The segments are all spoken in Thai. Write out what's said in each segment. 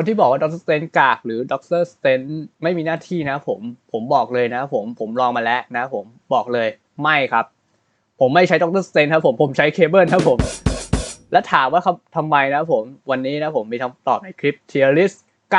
คนที่บอกว่าด็อกเตอร์สเตนกากหรือด็อกเตอร์สเตนไม่มีหน้าที่นะผมผมบอกเลยนะผมผมลองมาแล้วนะผมบอกเลยไม่ครับ ผมไม่ใช้ด็อกเตอร์สเตนครับผมผมใช้เคเบิลครับผม และถามว่าคำทำไมนะผมวันนี้นะผมมีคำตอบในคลิป Tier List 9.4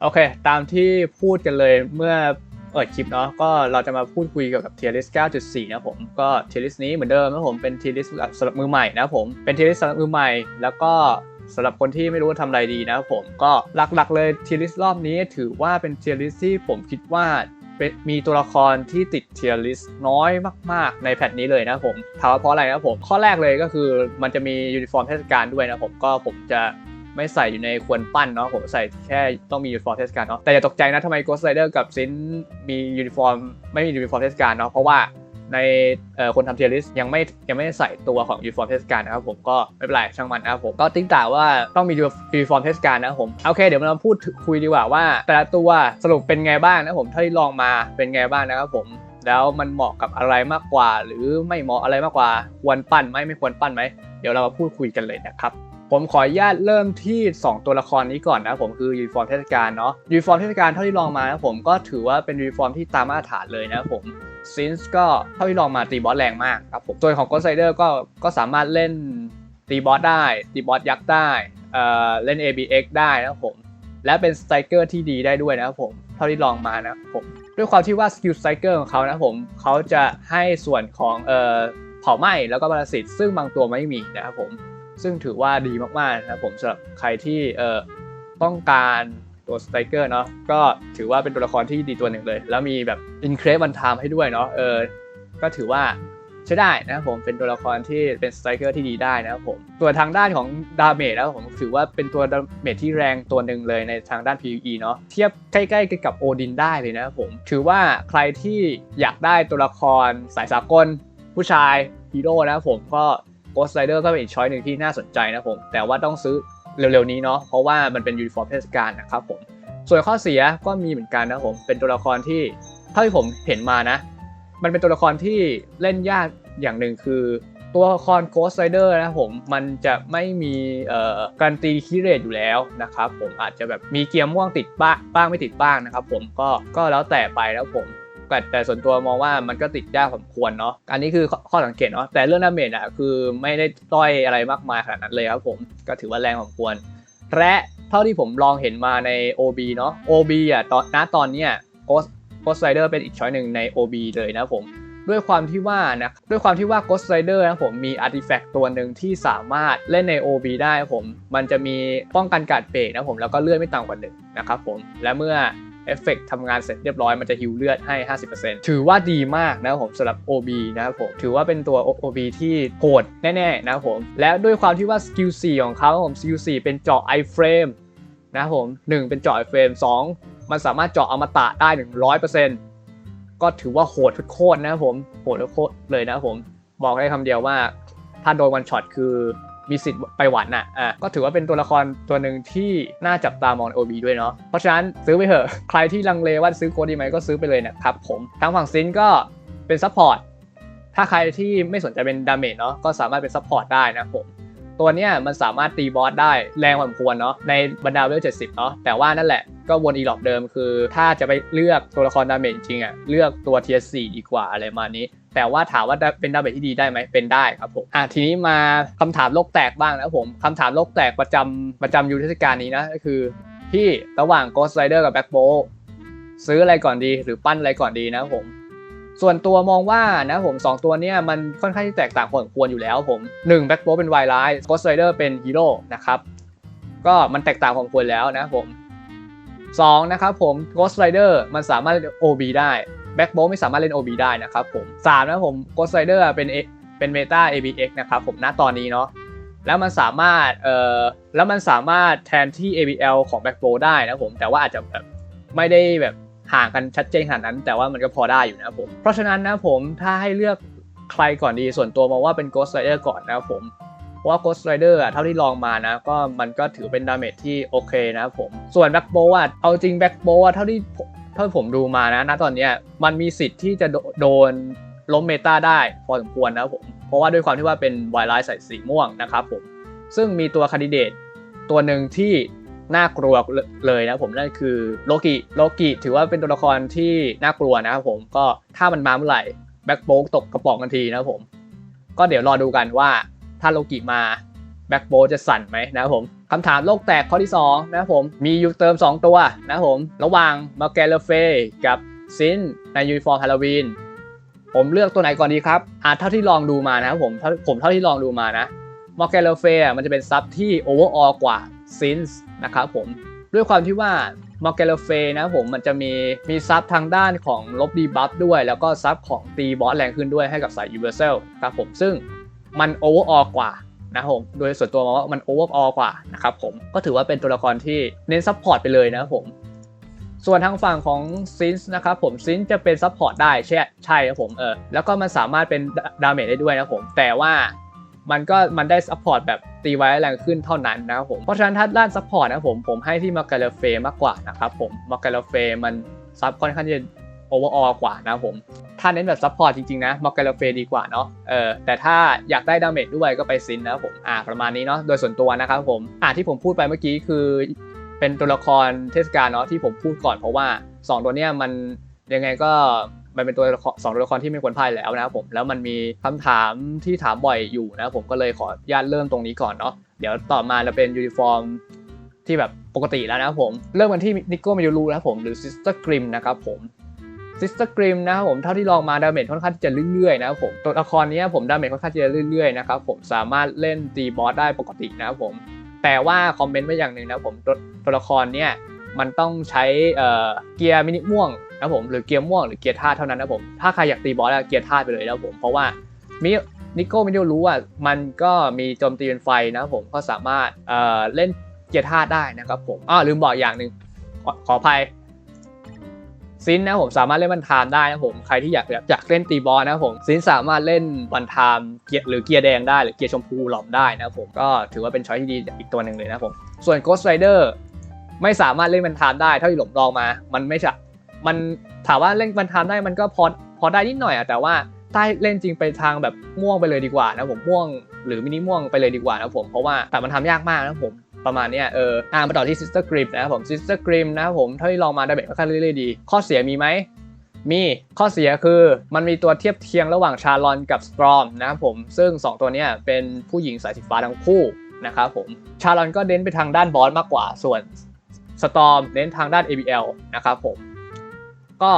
โอเค ตามที่พูดกันเลยเมื่อ เปิดคลิปเนาะก็เราจะมาพูดคุยเกี่ยวกับ Tier List 9.4 นะผมก็ Tier List นี้เหมือนเดิมนะผมเป็น Tier List สำหรับมือใหม่นะผมเป็น Tier List สำหรับมือใหม่ แล้วก็สำหรับคนที่ไม่รู้ว่าทำอะไรดีนะผมก็หลักๆเลย Tier List รอบนี้ถือว่าเป็น Tier List ที่ผมคิดว่าเป็นมีตัวละครที่ติด Tier List น้อยมาก ๆ ในแพทนี้เลยนะผมถามว่าเพราะอะไรนะผม ข้อแรกเลยก็คือมันจะมียูนิฟอร์มเทศกาลด้วยนะผมก็ผมจะ ไม่ใส่อยู่ในควรปั้นเนาะผมใส่แค่ต้องมียูนิฟอร์มเทศกาลเนาะแต่อย่าตกใจนะทำไม Ghost Rider กับซินมียูนิฟอร์มไม่มียูนิฟอร์มเทศกาลเนาะเพราะว่าในคนทำเทียริสยังไม่ยังไม่ใส่ตัวของยูนิฟอร์มเทศกาลนะครับผมก็ไม่เป็นไรช่างมันนะครับผมก็ติ๊งต่าว่าต้องมียูนิฟอร์มเทศกาลนะครับผมโอเคเดี๋ยวเราพูดคุยดีกว่าว่า แต่ละตัวสรุปเป็นไงบ้างนะผมเท่าที่ลองมาเป็นไงบ้างนะครับผมแล้วมันเหมาะกับอะไรมากกว่า หรือไม่เหมาะอะไรมากกว่า ควรปั้นไหมไม่ควรปั้นไหมเดี๋ยวเรามาพูดคุยกันเลยนะครับ ผมขออนุญาตเริ่มที่ 2 ตัวละครนี้ก่อนนะผมคือยูนิฟอร์มเทศกาลเนาะยูนิฟอร์มเทศกาลเท่าที่ลองมานะผมก็ถือว่าเป็นยูนิฟอร์มที่ตามมาตรฐานเลยนะผมซินส์ก็เท่าที่ลองมาตีบอสแรงมากครับผมส่วนของ Ghost Rider ก็ก็สามารถเล่นตีบอสได้ตีบอสยักษ์ได้เอ่อเล่น ABX ได้นะผมและเป็นสไตรเกอร์ที่ดีได้ด้วยนะครับผมเท่าที่ลองมานะผมด้วยความที่ว่าสกิลสไตรเกอร์ของเขานะผมเขาจะให้ส่วนของเอ่อเผาไหม้แล้วก็ปรสิตซึ่งบางตัวไม่มีนะครับผม ซึ่งถือว่าดีมากๆนะครับผมสำหรับใครที่เอ่อต้องการตัวสไตรเกอร์เนาะก็ถือว่าเป็นตัวละครที่ดีตัวหนึ่งเลย แล้วมีแบบอินเครสวันไทม์ให้ด้วยเนาะเออก็ถือว่าใช้ได้นะครับผมเป็นตัวละครที่เป็นสไตรเกอร์ที่ดีได้นะครับผมส่วนทางด้านของดาเมจแล้วผมถือว่าเป็นตัวดาเมจที่แรงตัวหนึ่งเลยในทางด้าน PVE เนาะเทียบใกล้ๆกับโอดินได้เลยนะครับผมถือว่าใครที่อยากได้ตัวละครสายสากลผู้ชายฮีโร่นะครับผมก็ Ghost Rider ก็เป็นอีกช้อยหนึ่งที่น่าสนใจนะผม แต่ว่าต้องซื้อเร็วๆนี้เนาะเพราะว่ามันเป็นยูนิฟอร์มเทศกาลนะครับผม ส่วนข้อเสียก็มีเหมือนกันนะผม เป็นตัวละครที่เท่าที่ผมเห็นมานะ มันเป็นตัวละครที่เล่นยากอย่างหนึ่งคือ ตัวละคร Ghost Rider นะผม มันจะไม่มีการตีคีเรตอยู่แล้วนะครับผมอาจจะแบบมีเกียร์ม่วงติดบ้างบ้างไม่ติดบ้างนะครับผมก็ก็แล้วแต่ไปแล้วผม แต่แต่ส่วนตัวมองว่ามันก็ติดยากสมควรเนาะอันนี้คือข้อสังเกตเนาะแต่เรื่องดาเมจอะคือไม่ได้ต้อยอะไรมากมายขนาดนั้นเลยครับผมก็ถือว่าแรงสมควร และเท่าที่ผมลองเห็นมาใน OB เนาะ OB อะตอนณตอนเนี้ย Ghost Ghost Rider เป็นอีกช้อยหนึ่งใน OB เลยนะผมด้วยความที่ว่านะด้วยความที่ว่า Ghost Rider นะผมมี Artifact ตัวหนึ่งที่สามารถเล่นใน OB ได้ผม มันจะมีป้องกันการเบรกนะผมแล้วก็เลื่อนไม่ต่ำกว่าหนึ่งนะครับผมและเมื่อ เอฟเฟกทำงานเสร็จเรียบร้อยมันจะฮิวเลือดให้ 50%ถือว่าดีมากนะครับผมสำหรับ OB นะครับผมถือว่าเป็นตัว OB ที่โหดแน่ๆนะครับผมและด้วยความที่ว่าสกิล4ของเขาครับผมสกิล4เป็นเจาะ iframe นะครับผม1เป็นเจาะ iframe 2มันสามารถเจาะอมตะได้ 100%ก็ถือว่าโหดโคตรนะครับผมโหดโคตรเลยนะครับผมบอกได้คำเดียวว่าถ้าโดนวันช็อตคือ มีสิทธิ์ไปหวันน่ะอะก็ถือว่าเป็นตัวละครตัวหนึ่งที่น่าจับตามองใน OB ด้วยเนาะเพราะฉะนั้นซื้อไปเถอะ ใครที่ลังเลว่าซื้อโค้ดดีไหมก็ซื้อไปเลยนะครับผมทางฝั่งซินก็เป็นซัพพอร์ตถ้าใครที่ไม่สนใจเป็นดาเมจเนาะก็สามารถเป็นซัพพอร์ตได้นะผมตัวเนี้ยมันสามารถตีบอสได้แรงพอสมควรเนาะในบรรดาเวล70เนาะแต่ว่านั่นแหละก็วนอีหลอบเดิมคือ ถ้าจะไปเลือกตัวละครดาเมจจริงอะเลือกตัวเทียร์4ดีกว่าอะไรมานี้ แต่ว่าถามว่าเป็นดาเมจที่ดีได้ไหมเป็นได้ครับผมอะทีนี้มาคำถามโลกแตกบ้างนะผมคำถามโลกแตกประจำประจำยูเทศกาลนี้นะก็คือพี่ระหว่าง Ghost Rider กับ Back b o w ซื้ออะไรก่อนดีหรือปั้นอะไรก่อนดีนะผมส่วนตัวมองว่านะผม 2 ตัวเนี้ยมันค่อนข้างที่แตกต่างพอสมควรอยู่แล้วผม1 Back b o w เป็นไวไลท์ Ghost Rider เป็นฮีโร่นะครับก็มันแตกต่างพอสมควรแล้วนะผม2นะครับผม Ghost Rider มันสามารถ OB ได้ แบ็กโบไม่สามารถเล่น OB ได้นะครับผม3นะผม Ghost Rider เป็นเป็นเมตา ABX นะครับผมณตอนนี้เนาะแล้วมันสามารถเอ่อแล้วมันสามารถแทนที่ ABL ของ Back b o ได้นะครับผมแต่ว่าอาจจะแบบไม่ได้แบบห่างกันชัดเจนขนาดนั้น แต่ว่ามันก็พอได้อยู่นะผมเพราะฉะนั้นนะผมถ้าให้เลือกใครก่อนดีส่วนตัวมองว่าเป็น Ghost Rider ก่อนนะครับผมเพราะว่า Ghost Rider อะเท่าที่ลองมานะก็มันก็ถือเป็นดาเมจที่โอเคนะครับผมส่วน Back b o w อะเอาจริง Back b o w อะเท่าที่ ผมเท่าผมดูมานะณตอนเนี้ยมันมีสิทธิ์ที่จะโดโดนล้มเมตาได้พอสมควรนะผมเพราะว่าด้วยความที่ว่าเป็นไวไลท์ใส่สีม่วงนะครับผมซึ่งมีตัวคันดิเดตตัวหนึ่งที่น่ากลัวเลยนะผมนั่นคือโลกิโลกิถือว่าเป็นตัวละครที่น่ากลัวนะครับผมก็ถ้ามันมาเมื่อไหร่แบ็คโบ๊กตกกระป๋องกันทีนะผม ก็เดี๋ยวรอดูกันว่าถ้าโลกิมา แบ็คโบจะสั่นไหมนะครับผมคำถามโลกแตกข้อที่ 2 นะครับผมมียูเติม 2 ตัวนะครับผมระหว่างมาแกลเฟกับซินในยูนิฟอร์มฮาโลวีนผมเลือกตัวไหนก่อนดีครับอ่าเท่าที่ลองดูมานะครับผมผมเท่าที่ลองดูมานะมอร์แกลเฟมันจะเป็นซับที่โอเวอร์ออกว่าซินส์นะครับผมด้วยความที่ว่ามอร์แกลเฟนะครับผมมันจะมีมีซับทางด้านของลบดีบัฟด้วย แล้วก็ซับของตีบอสแรงขึ้นด้วยให้กับสายยูเวอร์เซลครับผมซึ่งมันโอเวอร์ออกว่า นะครับผมโดยส่วนตัวมองว่ามันโอเวอร์ออกว่านะครับผมก็ถือว่าเป็นตัวละครที่เน้นซัพพอร์ตไปเลยนะครับผมส่วนทางฝั่งของซินส์นะครับผมซินส์จะเป็นซัพพอร์ตได้ใช่ใช่ครับผมเออแล้วก็มันสามารถเป็นดาเมจได้ด้วยนะครับผมแต่ว่ามันก็มันได้ซัพพอร์ตแบบตีไว้แรงขึ้นเท่านั้นนะครับผมเพราะฉะนั้นถ้าด้านซัพพอร์ตนะครับผมผมให้ที่มาการเฟมากกว่านะครับผมมาการเฟมันซับค่อนข้างจะ โอเวอร์ออลกว่านะผม ถ้าเน้นแบบซัพพอร์ตจริง ๆ นะมาการเฟดีกว่าเนาะเออแต่ถ้าอยากได้ดาเมจด้วยก็ไปซินนะผมอ่าประมาณนี้เนาะโดยส่วนตัวนะครับผมอ่าที่ผมพูดไปเมื่อกี้คือ เป็นตัวละครเทศกาลเนาะที่ผมพูดก่อนเพราะว่า 2 ตัวเนี้ยมันยังไงก็มันเป็นตัวละครสองตัวละครที่ไม่ควรพ่ายแล้วนะครับผมแล้วมันมีคำถามที่ถามบ่อยอยู่นะผมก็เลยขออนุญาตเริ่มตรงนี้ก่อนเนาะเดี๋ยวต่อมาเราเป็นยูนิฟอร์มที่แบบปกติแล้วนะครับผม เริ่มกันที่นิโก้มิดูรูนะครับผมหรือซิสเตอร์กริมนะครับผม ซิสเตอร์กริมนะครับผมเท่าที่ลองมาดาเมจค่อนข้างที่จะเรื่อยๆนะครับผมตัวละครนี้ผมดาเมจค่อนข้างที่จะเรื่อยๆนะครับผมสามารถเล่นตีบอสได้ปกตินะครับผมแต่ว่าคอมเมนต์ไว้อย่างหนึ่งนะผมตัวตัวละครเนี่ยมันต้องใช้เอ่อเกียร์มินิม่วงนะผมหรือเกียร์ม่วงหรือเกียร์ธาตุเท่านั้นนะผมถ้าใครอยากตีบอสอะเกียร์ธาตุไปเลยนะผมเพราะว่ามินิโก้มินิรู้ว่ามันก็มีโจมตีเป็นไฟนะผมก็สามารถเอ่อเล่นเกียร์ธาตุได้นะครับผมอ้อลืมบอกอย่างหนึ่งขขออภัย ซินนะผมสามารถเล่นวันไทม์ได้นะผมใครที่อยากอยากเล่นตีบอสนะผมซินสามารถเล่นวันไทม์เกียร์หรือเกียร์แดงได้หรือเกียร์ชมพูหลอมได้นะผมก็ถือว่าเป็นช้อยที่ดีอีกตัวหนึ่งเลยนะผมส่วน Ghost Rider ไม่สามารถเล่นวันไทม์ได้เท่าที่หลงลองมา มันไม่ใช่มันถามว่าเล่นวันไทม์ได้มันก็พอพอได้นิดหน่อยอะแต่ว่าถ้าเล่นจริงไปทางแบบม่วงไปเลยดีกว่านะผมม่วงหรือมินิม่วงไปเลยดีกว่านะผมเพราะว่าแต่มันทำยากมากนะผม ประมาณเนี้ยเอออ่ามาต่อที่ Sister Grim นะครับผม Sister Grim นะครับผมเท่าที่ลองมาได้แบบค่อนข้างเรื่อยๆดี ข้อเสียมีไหมมีข้อเสียคือมันมีตัวเทียบเทียงระหว่างชาลอนกับสตรอมนะครับผมซึ่ง 2 ตัวเนี้ยเป็นผู้หญิงสายสีฟ้าทั้งคู่นะครับผมชาลอนก็เน้นไปทางด้านบอสมากกว่าส่วนสตอมเน้นทางด้าน ABL นะครับผมก็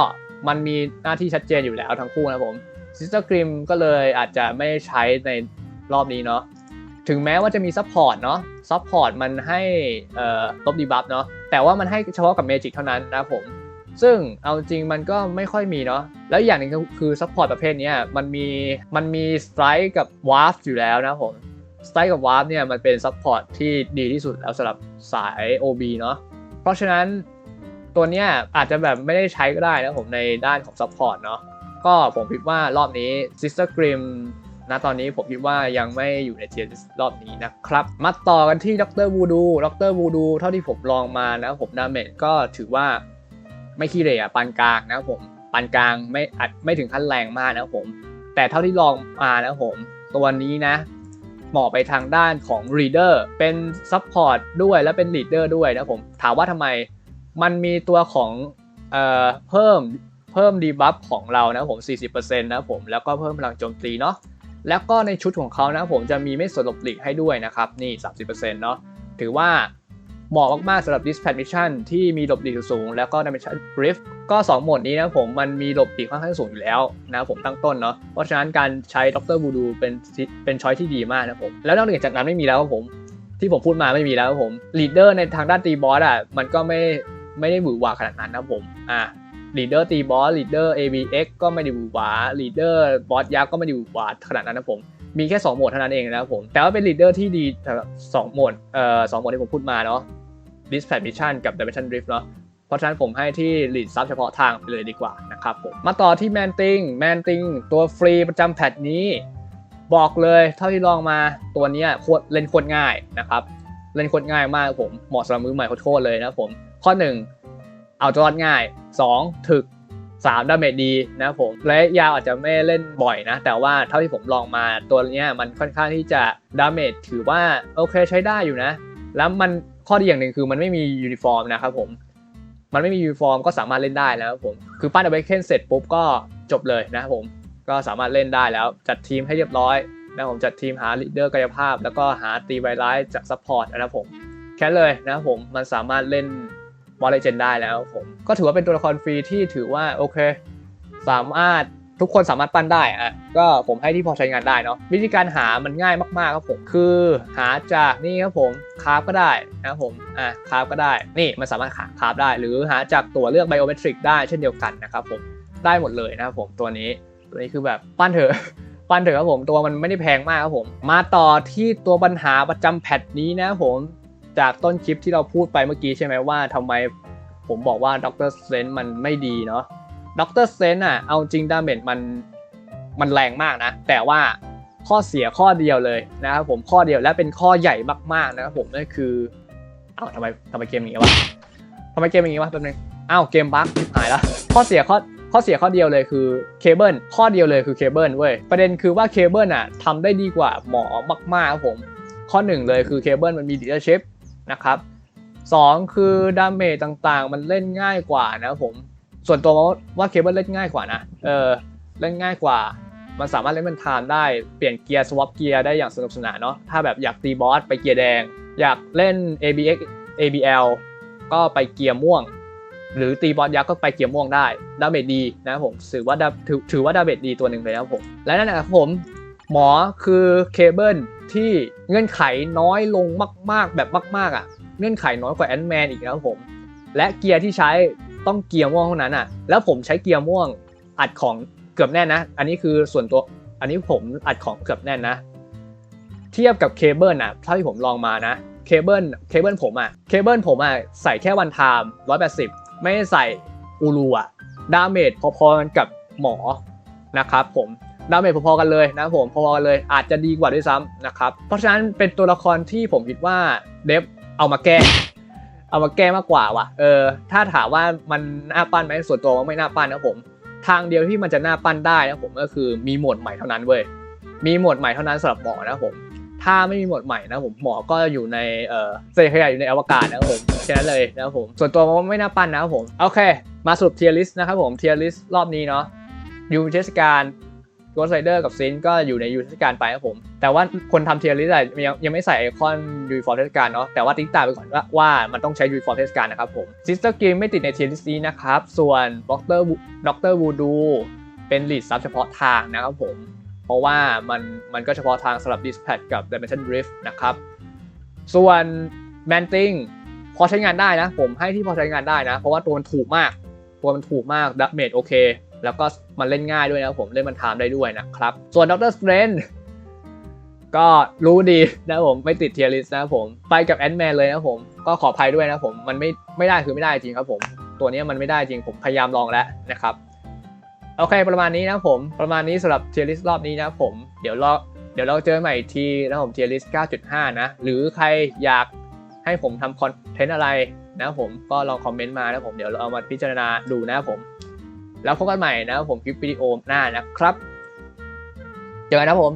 มันมีหน้าที่ชัดเจนอยู่แล้วทั้งคู่นะครับผม Sister Grim ก็เลยอาจจะไม่ใช้ในรอบนี้เนาะ ถึงแม้ว่าจะมีซัพพอร์ตเนาะซัพพอร์ตมันให้ลบดีบัฟเนาะแต่ว่ามันให้เฉพาะกับเมจิกเท่านั้นนะผม ซึ่งเอาจริงมันก็ไม่ค่อยมีเนาะแล้วอย่างหนึ่งก็คือซัพพอร์ตประเภทนี้มันมีมันมีสไตร์กับวาร์ฟอยู่แล้วนะผมสไตร์กับวาร์ฟเนี่ยมันเป็นซัพพอร์ตที่ดีที่สุดแล้วสำหรับสาย OB เนาะเพราะฉะนั้นตัวเนี้ยอาจจะแบบไม่ได้ใช้ก็ได้นะผมในด้านของซัพพอร์ตเนาะก็ผมคิดว่ารอบนี้ Sister Grim นะตอนนี้ผมคิดว่ายังไม่อยู่ในเทียร์รอบนี้นะครับ มาต่อกันที่ดรวูดูดรวูดูเท่าที่ผมลองมานะผมดาเมจก็ถือว่าไม่ขี้เหร่อะปานกลางนะผมปานกลางไม่อาจไม่ถึงขั้นแรงมากนะผม แต่เท่าที่ลองมานะผม ตัวนี้นะเหมาะไปทางด้านของ Reader เป็นซัพพอร์ตด้วยและเป็น Leader ด้วยนะผม ถามว่าทำไมมันมีตัวของเอ่อเพิ่มเพิ่มดีบัฟของเรานะผม 40%นะผม แล้วก็เพิ่มพลังโจมตีเนาะ แล้วก็ในชุดของเขานะผมจะมีไม่สนหลบหลีกให้ด้วยนะครับ นี่ 30%เนาะถือว่าเหมาะมากๆสำหรับ Dispatch Mission ที่มีหลบหลีกสูง แล้วก็ Dimension Brief ก็ 2 โหมดนี้นะผมมันมีหลบหลีกค่อนข้างสูงอยู่แล้วนะผมตั้งต้นเนาะเพราะฉะนั้นการใช้ดรบูดูเป็นเป็นช้อยที่ดีมากนะผม แล้วนอกจากนั้นไม่มีแล้วครับผม ที่ผมพูดมาไม่มีแล้วครับผม Leader ในทางด้านตีบอสอะมันก็ไม่ไม่ได้หวือหวาขนาดนั้นนะผมอะ Leader ตีบอส Leader ABX ก็ไม่ได้หวือหวา Leader บอสยักษ์ก็ไม่ได้หวือหวาขนาดนั้นนะผม มีแค่ 2 โหมดเท่านั้นเองนะครับผม แต่ว่าเป็น Leader ที่ดีสำหรับ2โหมดเอ่อสองโหมดที่ผมพูดมาเนาะ Dispatch Mission กับ Dimension Drift เนาะเพราะฉะนั้นผมให้ที่ Lead ซับเฉพาะทางไปเลยดีกว่านะครับผม มาต่อที่ Man t i n g Man t i n g ตัวฟรีประจำแพทนี้ บอกเลยเท่าที่ลองมาตัวนี้โคตรเล่นโคตรง่ายนะครับ เล่นโคตรง่ายมากผม เหมาะสำหรับมือใหม่โคตรเลยนะครับผม ข้อ 1 เอาตัวรอดง่าย 2 ถึก 3 ดาเมจดีนะผมระยะยาวอาจจะไม่เล่นบ่อยนะ แต่ว่าเท่าที่ผมลองมาตัวเนี้ยมันค่อนข้างที่จะดาเมจถือว่าโอเคใช้ได้อยู่นะ แล้วมันข้อดีอย่างหนึ่งคือมันไม่มียูนิฟอร์มนะครับผมมันไม่มียูนิฟอร์มก็สามารถเล่นได้แล้วผมคือปั้นเอาไว้เคนเสร็จปุ๊บก็จบเลยนะครับผมก็สามารถเล่นได้แล้วจัดทีมให้เรียบร้อยนะผมจัดทีมหาลีดเดอร์กายภาพ แล้วก็หาตีไวไลท์จากซัพพอร์ตนะผมแค่เลยนะผมมันสามารถเล่น บอลเลเจนได้แล้วผมก็ถือว่าเป็นตัวละครฟรีที่ถือว่าโอเค สามารถทุกคนสามารถปั้นได้อะก็ผมให้ที่พอใช้งานได้เนาะวิธีการหามันง่ายมากๆครับผมคือหาจากนี่ครับผมคราฟก็ได้นะครับผมอะคราฟก็ได้นี่มันสามารถหาคราฟได้ หรือหาจากตัวเลือกไบโอเมตริกได้เช่นเดียวกันนะครับผมได้หมดเลยนะครับผมตัวนี้ตัวนี้คือแบบปั้นเถอะปั้นเถอะครับผมตัวมันไม่ได้แพงมากครับผม มาต่อที่ตัวปัญหาประจำแพทนี้นะครับผม จากต้นคลิปที่เราพูดไปเมื่อกี้ใช่ไหมว่าทำไมผมบอกว่าด็อกเตอร์เซนมันไม่ดีเนาะด็อกเตอร์เซนอะเอาจริงดาเมจมันมันแรงมากนะ แต่ว่าข้อเสียข้อเดียวเลยนะครับผมข้อเดียวและเป็นข้อใหญ่มากๆนะครับผมนั่นคือเอ้าทำไมทำไมเกมอย่างนี้วะทำไมเกมอย่างนี้วะแป๊บนึงอ้าวเกมบั๊กหายแล้วข้อเสียข้อข้อเสียข้อเดียวเลยคือเคเบิลข้อเดียวเลยคือเคเบิลเว้ยประเด็นคือว่าเคเบิลอะทำได้ดีกว่าหมอมากๆครับผมข้อหนึ่งเลยคือเคเบิลมันมีดี l ชิพ นะครับสองคือดาเมจต่างๆ มันเล่นง่ายกว่านะผม ส่วนตัวว่าเคเบิลเล่นง่ายกว่านะ เออ เล่นง่ายกว่า มันสามารถเล่นเป็นไทม์ได้ เปลี่ยนเกียร์สวอปเกียร์ได้อย่างสนุกสนานเนาะ ถ้าแบบอยากตีบอสไปเกียร์แดง อยากเล่น ABX ABL ก็ไปเกียร์ม่วง หรือตีบอสยักษ์ก็ไปเกียร์ม่วงได้ ดาเมจดีนะผม ถือว่าดาถือถือว่าดาเมจดีตัวหนึ่งเลยนะผม และนั่นแหละครับผม หมอคือเคเบิล ที่เงื่อนไขน้อยลงมาก ๆ แบบมาก ๆอะ เงื่อนไขน้อยกว่าแอนด์แมนอีกนะครับผม และเกียร์ที่ใช้ต้องเกียร์ม่วงเท่านั้นอะ แล้วผมใช้เกียร์ม่วงอัดของเกือบแน่นนะ อันนี้คือส่วนตัว อันนี้ผมอัดของเกือบแน่นนะ เทียบกับเคเบิลอะเท่าที่ผมลองมานะ เคเบิล เคเบิลผมอะ เคเบิลผมอะใส่แค่วันไทม์ร้อยแปดสิบไม่ได้ใส่อูรูอะ ดาเมจพอๆกันกับหมอนะครับผม ดาเมจพอๆกันเลยนะผมพอๆกันเลย อาจจะดีกว่าด้วยซ้ำนะครับเพราะฉะนั้นเป็นตัวละครที่ผมคิดว่าเดฟเอามาแก้เอามาแก้มากกว่าว่ะเออถ้าถามว่ามันน่าปั้นไหมส่วนตัวว่าไม่น่าปั้นนะผม ทางเดียวที่มันจะน่าปั้นได้นะผมก็คือมีโหมดใหม่เท่านั้นเว้ยมีโหมดใหม่เท่านั้นสำหรับหมอนะผมถ้าไม่มีโหมดใหม่นะผมหมอก็อยู่ในเออเซขยะอยู่ในอวกาศนะครับผมแค่นั้นเลยนะครับผมส่วนตัวว่าไม่น่าปั้นนะครับผมโอเค มาสรุปเทียร์ลิสต์นะครับผมเทียร์ลิสต์รอบนี้เนาะยูเทศกาล โกสไ i เดอร์กับซินก็อยู่ในยูเทศกาลไปครับผม แต่ว่าคนทำเทียร์ลิสต์ยังยังไม่ใส่ไอคอนยูนิฟอร์มเทศกาลเนาะแต่ว่าติ๊กตาไปก่อนว่าว่ามันต้องใช้ยูนิฟอร์มเทศกาลนะครับผมซิสเตอร์เกมไม่ติดในเทียร์ลิสต์นี้นะครับ ส่วนด็อกเตอร์ด็อกเตอร์วูดูเป็นลีดซับเฉพาะทางนะครับผม เพราะว่ามันมันก็เฉพาะทางสำหรับ Dispatch กับ Dimension Rift นะครับ ส่วน Man t i n g พอใช้งานได้นะ ผมให้ที่พอใช้งานได้นะ เพราะว่าตัวมันถูกมาก ตัวมันถูกมากดับเมจโอเค แล้วก็ มันเล่นง่ายด้วยนะผมเล่นมันทามได้ด้วยนะครับ ส่วน Doctor Strange ก็รู้ดีนะผมไม่ติดเทียริสนะผมไปกับแอน m แมนเลยนะผมก็ขออภัยด้วยนะผมมันไม่ไม่ได้คือไม่ได้จริงครับผม ตัวนี้มันไม่ได้จริงผมพยายามลองแล้วนะครับโอเคประมาณนี้นะผมประมาณนี้สำหรับเทียริสรอบนี้นะผมเดี๋ยวเราเดี๋ยวเราเจอใหม่อีกทีนะผมเทียริส9.5 นะ หรือใครอยากให้ผมทำคอนเทนต์อะไรนะผมก็ลองคอมเมนต์มานะผมเดี๋ยวเราเอามาพิจารณาดูนะผม แล้วพบกันใหม่นะผมคลิปวิดีโอหน้านะครับ เจอกันนะผม